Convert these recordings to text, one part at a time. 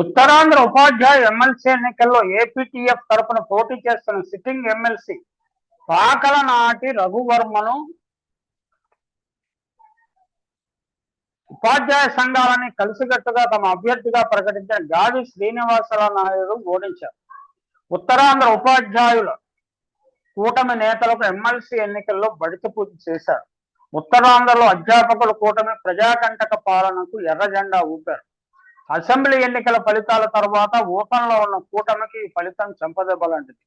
ఉత్తరాంధ్ర ఉపాధ్యాయ MLC ఎన్నికల్లో APTF తరపున పోటీ చేస్తున్న సిట్టింగ్ ఎమ్మెల్సీ పాకల నాటి రఘువర్మను ఉపాధ్యాయ సంఘాలని కలిసికట్టుగా తమ అభ్యర్థిగా ప్రకటించిన గాది శ్రీనివాసరావు నాయుడు ఓడించారు. ఉత్తరాంధ్ర ఉపాధ్యాయుల కూటమి నేతలకు ఎమ్మెల్సీ ఎన్నికల్లో బడిత పూజ చేశారు. ఉత్తరాంధ్రలో అధ్యాపకుల కూటమి ప్రజాకంటక పాలనకు ఎర్ర జెండా ఊపారు. అసెంబ్లీ ఎన్నికల ఫలితాల తర్వాత ఊపంలో ఉన్న కూటమికి ఈ ఫలితం చెంపదెబ్బలాంటిది.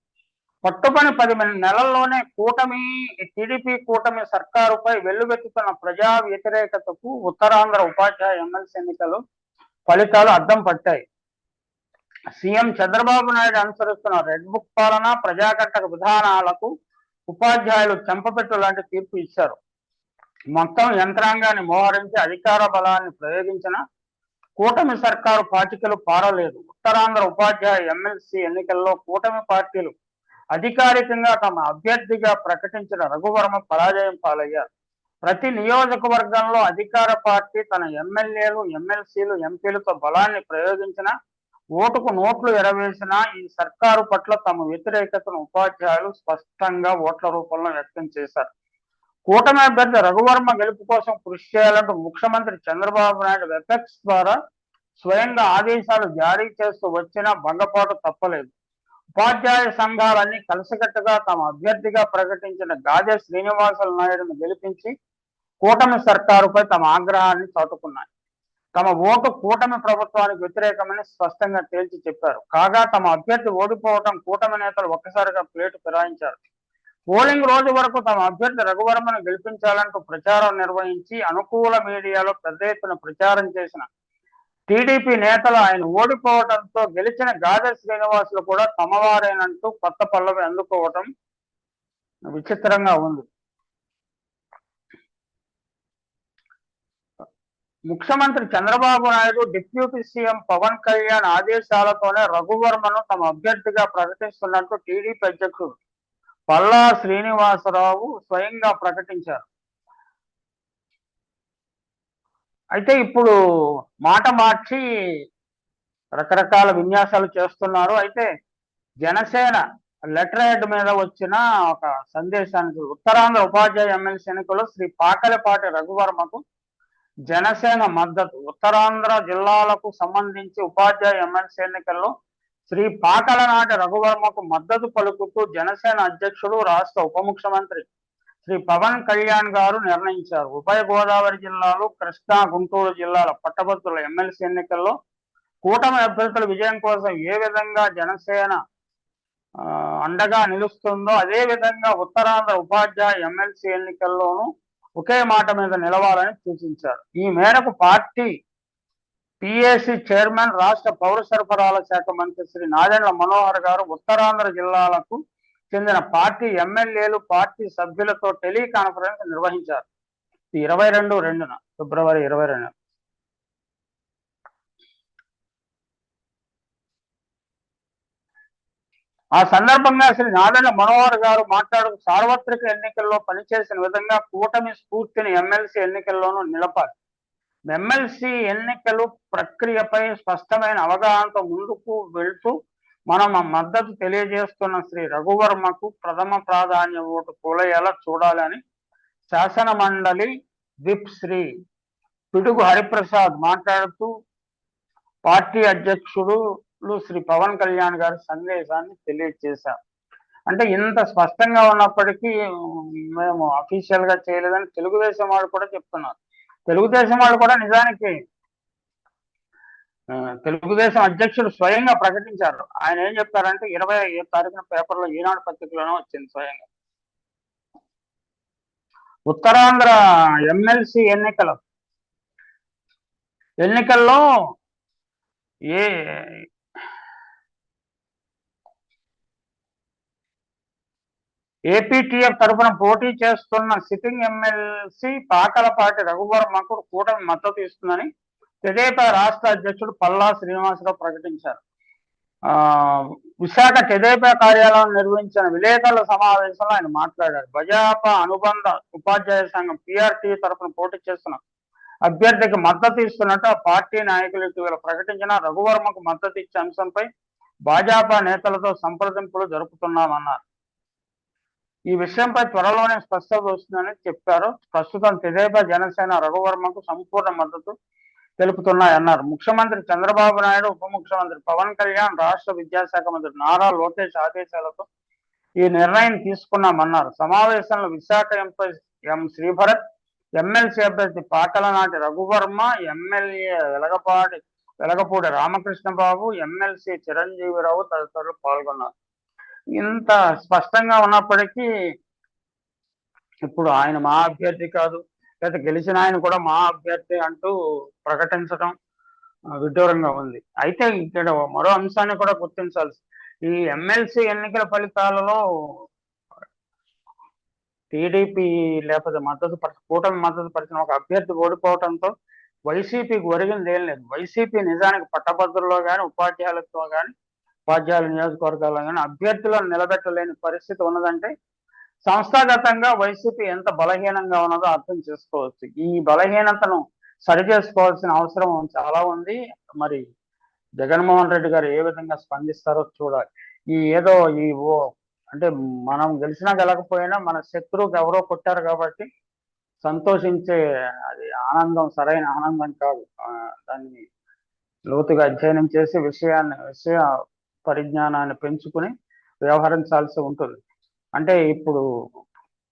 పట్టుపని పది నెలల్లోనే కూటమి టీడీపీ కూటమి సర్కారుపై వెల్లువెత్తుతున్న ప్రజా వ్యతిరేకతకు ఉత్తరాంధ్ర ఉపాధ్యాయ ఎమ్మెల్సీ ఎన్నికలు ఫలితాలు అద్దం పట్టాయి. సీఎం చంద్రబాబు నాయుడు అనుసరిస్తున్న రెడ్ బుక్ పాలన ప్రజాకట్టక విధానాలకు ఉపాధ్యాయులు చెంపపెట్టు లాంటి తీర్పు ఇచ్చారు. మొత్తం యంత్రాంగాన్ని మోహరించి అధికార బలాన్ని ప్రయోగించిన కూటమి సర్కారు పార్టీలు పారలేదు. ఉత్తరాంధ్ర ఉపాధ్యాయ ఎమ్మెల్సీ ఎన్నికల్లో కూటమి పార్టీలు అధికారికంగా తమ అభ్యర్థిగా ప్రకటించిన రఘువర్మ పరాజయం పాలయ్యారు. ప్రతి నియోజకవర్గంలో అధికార పార్టీ తన ఎమ్మెల్యేలు ఎమ్మెల్సీలు ఎంపీలతో బలాన్ని ప్రయోగించిన ఓటుకు నోట్లు ఎరవేసిన ఈ సర్కారు పట్ల తమ వ్యతిరేకతను ఉపాధ్యాయులు స్పష్టంగా ఓట్ల రూపంలో వ్యక్తం చేశారు. కూటమి అభ్యర్థి రఘువర్మ గెలుపు కోసం కృషి చేయాలంటూ ముఖ్యమంత్రి చంద్రబాబు నాయుడు వెబెక్స్ ద్వారా స్వయంగా ఆదేశాలు జారీ చేస్తూ వచ్చినా భంగపాటు తప్పలేదు. ఉపాధ్యాయ సంఘాలన్నీ కలిసికట్టుగా తమ అభ్యర్థిగా ప్రకటించిన గాజే శ్రీనివాసుల నాయుడును గెలిపించి కూటమి సర్కారుపై తమ ఆగ్రహాన్ని చాటుకున్నాయి. తమ ఓటు కూటమి ప్రభుత్వానికి వ్యతిరేకమని స్పష్టంగా తేల్చి చెప్పారు. కాగా తమ అభ్యర్థి ఓడిపోవటం కూటమి నేతలు ఒక్కసారిగా ప్లేటు ఫిరాయించారు. పోలింగ్ రోజు వరకు తమ అభ్యర్థి రఘువర్మను గెలిపించాలంటూ ప్రచారం నిర్వహించి అనుకూల మీడియాలో పెద్ద ఎత్తున ప్రచారం చేసిన టీడీపీ నేతలు ఆయన ఓడిపోవడంతో గెలిచిన గాదర్ శ్రీనివాసులు కూడా తమవారేనంటూ కొత్త పల్లవి అందుకోవటం విచిత్రంగా ఉంది. ముఖ్యమంత్రి చంద్రబాబు నాయుడు డిప్యూటీ సీఎం పవన్ కళ్యాణ్ ఆదేశాలతోనే రఘువర్మను తమ అభ్యర్థిగా ప్రకటిస్తున్నట్టు టీడీపీ అధ్యక్షుడు పల్లా శ్రీనివాసరావు స్వయంగా ప్రకటించారు. అయితే ఇప్పుడు మాట మార్చి రకరకాల విన్యాసాలు చేస్తున్నారు. అయితే జనసేన లెటర్ హెడ్ మీద వచ్చిన ఒక సందేశానికి ఉత్తరాంధ్ర ఉపాధ్యాయ ఎమ్మెల్సీ ఎన్నికల్లో శ్రీ పాకలపాటి రఘువర్మకు జనసేన మద్దతు. ఉత్తరాంధ్ర జిల్లాలకు సంబంధించి ఉపాధ్యాయ ఎమ్మెల్సీ ఎన్నికల్లో శ్రీ పాకలనాటి రఘువర్మకు మద్దతు పలుకుతూ జనసేన అధ్యక్షుడు రాష్ట్ర ఉప ముఖ్యమంత్రి శ్రీ పవన్ కళ్యాణ్ గారు నిర్ణయించారు. ఉభయ గోదావరి జిల్లాలు కృష్ణా గుంటూరు జిల్లాల పట్టభద్రుల ఎమ్మెల్సీ ఎన్నికల్లో కూటమి అభ్యర్థుల విజయం కోసం ఏ విధంగా జనసేన ఆ, అండగా నిలుస్తుందో అదే విధంగా ఉత్తరాంధ్ర ఉపాధ్యాయ ఎమ్మెల్సీ ఎన్నికల్లోనూ ఒకే మాట మీద నిలవాలని సూచించారు. ఈ మేరకు పార్టీ పిఏసి చైర్మన్ రాష్ట్ర పౌర సరఫరాల శాఖ మంత్రి శ్రీ నాదెండ్ల మనోహర్ గారు ఉత్తరాంధ్ర జిల్లాలకు చెందిన పార్టీ ఎమ్మెల్యేలు పార్టీ సభ్యులతో టెలికాన్ఫరెన్స్ నిర్వహించారు. ఇరవై రెండు రెండున ఫిబ్రవరి ఇరవై రెండు ఆ సందర్భంగా శ్రీ నాదెండ్ల మనోహర్ గారు మాట్లాడుతూ సార్వత్రిక ఎన్నికల్లో పనిచేసిన విధంగా కూటమి స్ఫూర్తిని ఎమ్మెల్సీ ఎన్నికల్లోనూ నిలపాలి. ఎమ్మెల్సీ ఎన్నికలు ప్రక్రియపై స్పష్టమైన అవగాహనతో ముందుకు వెళ్తూ మనం ఆ మద్దతు తెలియజేస్తున్న శ్రీ రఘువర్మకు ప్రథమ ప్రాధాన్య ఓటు కూలయ్యేలా చూడాలని శాసన మండలి విప్ శ్రీ పిడుగు హరిప్రసాద్ మాట్లాడుతూ పార్టీ అధ్యక్షుడు శ్రీ పవన్ కళ్యాణ్ గారి సందేశాన్ని తెలియజేశారు. అంటే ఇంత స్పష్టంగా ఉన్నప్పటికీ మేము అఫీషియల్గా చేయలేదని తెలుగుదేశం వాళ్ళు కూడా చెప్తున్నారు. తెలుగుదేశం వాళ్ళు కూడా నిజానికి తెలుగుదేశం అధ్యక్షుడు స్వయంగా ప్రకటించారు. ఆయన ఏం చెప్పారంటే ఇరవై ఐదు తారీఖున పేపర్లో ఈనాడు పత్రికలోనే వచ్చింది స్వయంగా. ఉత్తరాంధ్ర ఎమ్మెల్సీ ఎన్నికలు. ఎన్నికల్లో ఏ ఏపీటీఎఫ్ తరఫున పోటీ చేస్తున్న సిట్టింగ్ ఎమ్మెల్సీ పాకలపాటి రఘువర్మకు కూటమి మద్దతు ఇస్తుందని తెదేపా రాష్ట్ర అధ్యక్షుడు పల్లా శ్రీనివాసరావు ప్రకటించారు. ఆ విశాఖ తెదేపా కార్యాలయం నిర్వహించిన విలేకరుల సమావేశంలో ఆయన మాట్లాడారు. భాజపా అనుబంధ ఉపాధ్యాయ సంఘం పిఆర్టీ తరఫున పోటీ చేస్తున్న అభ్యర్థికి మద్దతు ఇస్తున్నట్టు ఆ పార్టీ నాయకులు ఇటీవల ప్రకటించిన రఘువర్మకు మద్దతు ఇచ్చే అంశంపై భాజపా నేతలతో సంప్రదింపులు జరుపుతున్నామన్నారు. ఈ విషయంపై త్వరలోనే స్పష్టత వస్తుందని చెప్పారు. ప్రస్తుతం తెదేపా జనసేన రఘువర్మకు సంపూర్ణ మద్దతు తెలుపుతున్నాయన్నారు. ముఖ్యమంత్రి చంద్రబాబు నాయుడు ఉప ముఖ్యమంత్రి పవన్ కళ్యాణ్ రాష్ట్ర విద్యాశాఖ మంత్రి నారా లోకేష్ ఆదేశాలతో ఈ నిర్ణయం తీసుకున్నామన్నారు. సమావేశంలో Visakha MP M Sribharat MLC అభ్యర్థి Pakalapati Raghuvarma MLA Velagapati Velagapudi Ramakrishnababu MLC Chiranjeevirao తదితరులు పాల్గొన్నారు. ఇంత స్పష్టంగా ఉన్నప్పటికీ ఇప్పుడు ఆయన మా అభ్యర్థి కాదు. లేదా గెలిచిన ఆయన కూడా మా అభ్యర్థి అంటూ ప్రకటించడం విడ్డూరంగా ఉంది. అయితే ఇక్కడ మరో అంశాన్ని కూడా గుర్తించాల్సి ఈ ఎమ్మెల్సీ ఎన్నికల ఫలితాలలో టీడీపీ లేకపోతే మద్దతు పరి కూటమి మద్దతు పరిచిన ఒక అభ్యర్థి ఓడిపోవడంతో వైసీపీకి ఒరిగింది ఏం లేదు. వైసీపీ నిజానికి పట్టభద్రుల్లో కానీ ఉపాధ్యాయులతో కానీ ఉపాధ్యాయుల నియోజకవర్గాల్లో కానీ అభ్యర్థులను నిలబెట్టలేని పరిస్థితి ఉన్నదంటే సంస్థాగతంగా వైసీపీ ఎంత బలహీనంగా ఉన్నదో అర్థం చేసుకోవచ్చు. ఈ బలహీనతను సరి చేసుకోవాల్సిన అవసరం చాలా ఉంది. మరి జగన్మోహన్ రెడ్డి గారు ఏ విధంగా స్పందిస్తారో చూడాలి. ఈ ఏదో ఈ ఓ అంటే మనం గెలిచినా గెలకపోయినా మన శత్రువుకి ఎవరో కొట్టారు కాబట్టి సంతోషించే అది ఆనందం సరైన ఆనందం కాదు. దాన్ని లోతుగా అధ్యయనం చేసి విషయాన్ని విషయ పరిజ్ఞానాన్ని పెంచుకుని వ్యవహరించాల్సి ఉంటుంది. అంటే ఇప్పుడు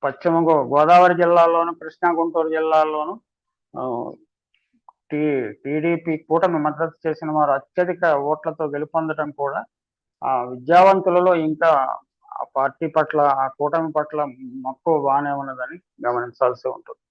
పశ్చిమ గో- గోదావరి జిల్లాలోను కృష్ణా గుంటూరు జిల్లాలోను టీ టీడీపీ కూటమి మద్దతు చేసిన వారు అత్యధిక ఓట్లతో గెలుపొందడం కూడా ఆ విద్యావంతులలో ఇంకా ఆ పార్టీ పట్ల ఆ కూటమి పట్ల మక్కువ బాగానే ఉన్నదని గమనించాల్సి ఉంటుంది.